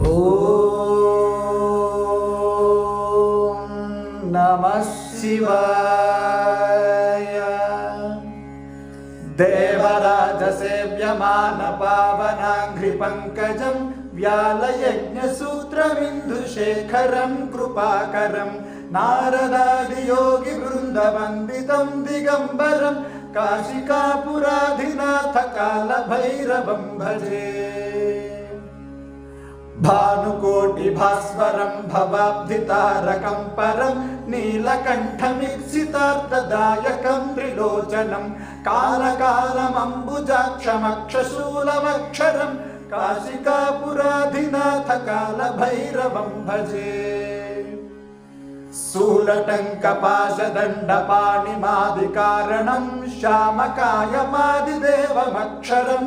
ॐ नमः कृपाक देवराजसेव्यमानपावनाङ्घ्रिपङ्कजं व्यालयज्ञसूत्रबिन्दुशेखरं दिगंबर नारदादियोगिवृन्दवन्दितं दिगम्बरं काशिकापुराधिनाथकालभैरवं भजे भानुकोटिभास्वरं भवाब्धितारकं परं नीलकण्ठमीप्सितार्थदायकं त्रिलोचनं कालकालमम्बुजाक्षमक्षशूलमक्षरं काशिकापुराधिनाथकालभैरवं भजे स्थूलटङ्कपाशदण्डपाणिमादिकारणं श्यामकायमादिदेवमक्षरं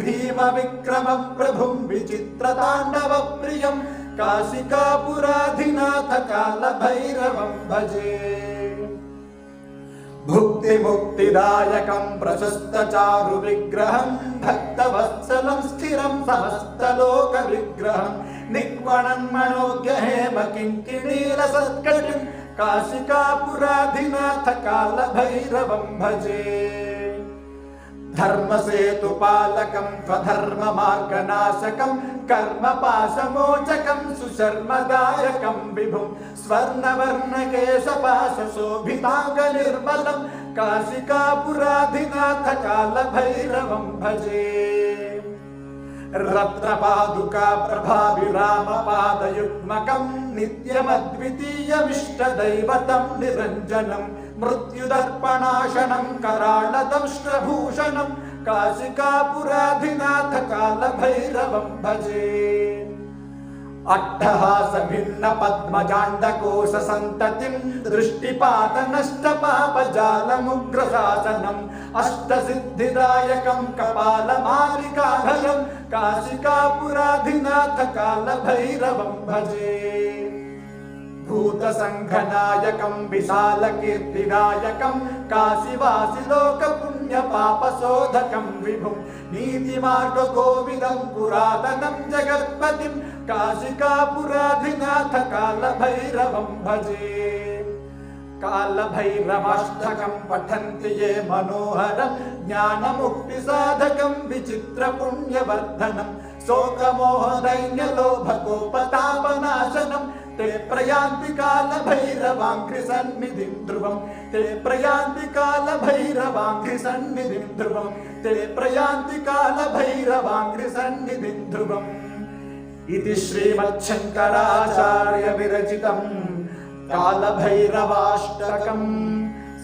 निरामयं भीमविक्रमप्रभुं विचित्रताण्डवप्रियं काशिकापुराधिनाथकालभैरवं भजे। भुक्ति मुक्तिदायक प्रशस्तारु विग्रह भक्त वत्सल स्थिम प्रशस्तचारुविग्रहं, भक्तवत्सलं स्थिरं समस्तलोकविग्रहं निक्वणन्मणोज्ञहेम किङ्किणीलसत्कटिं काशिकापुराधिनाथकालभैरवं भजे। धर्मसेतुपालकं त्वधर्ममार्गनाशकं कर्मपाशमोचकं सुशर्मदायकं विभुं स्वर्णवर्णकेशपाशशोभिताङ्गनिर्मलं काशिकापुराधिनाथकालभैरवं भजे। रत्नपादुका प्रभाविरामपादयुग्मकं नित्यमद्वितीयमिष्टदैवतं निरञ्जनं। मृत्युदर्पणाशनं कराळदंष्ट्रभूषणं काशिकापुराधिनाथकालभैरवं भजे। अट्टहासभिन्नपद्मजाण्डकोशसन्ततिं दृष्टिपातनष्टपापजालमुग्रशासनम् अष्टसिद्धिदायकं कपालमालिकाभयं काशिकापुराधिनाथकालभैरवं भजे। भूतसङ्घनायकं विशालकीर्तिदायकं काशिवासिलोकपुण्यपापशोधकं विभुं नीतिमार्गकोविदं पुरातनं जगत्पतिं काशिकापुराधिनाथकालभैरवं भजे कालभैरवाष्टकं पठन्ति ये मनोहरं ज्ञानमुक्तिसाधकं विचित्रपुण्यवर्धनं शोकमोहदैन्यलोभकोपतापनाशनं ते प्रयान्ति कालभैरवाङ्घ्रिसन्निधिं ध्रुवं। ते प्रयान्ति कालभैरवाङ्घ्रिसन्निधिं ध्रुवं। ते प्रयान्ति कालभैरवाङ्घ्रिसन्निधिं ध्रुवम् इति श्रीमच्छङ्कराचार्यविरचितं कालभैरवाष्टकं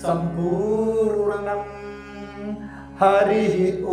सम्पूर्णम् हरिः ओ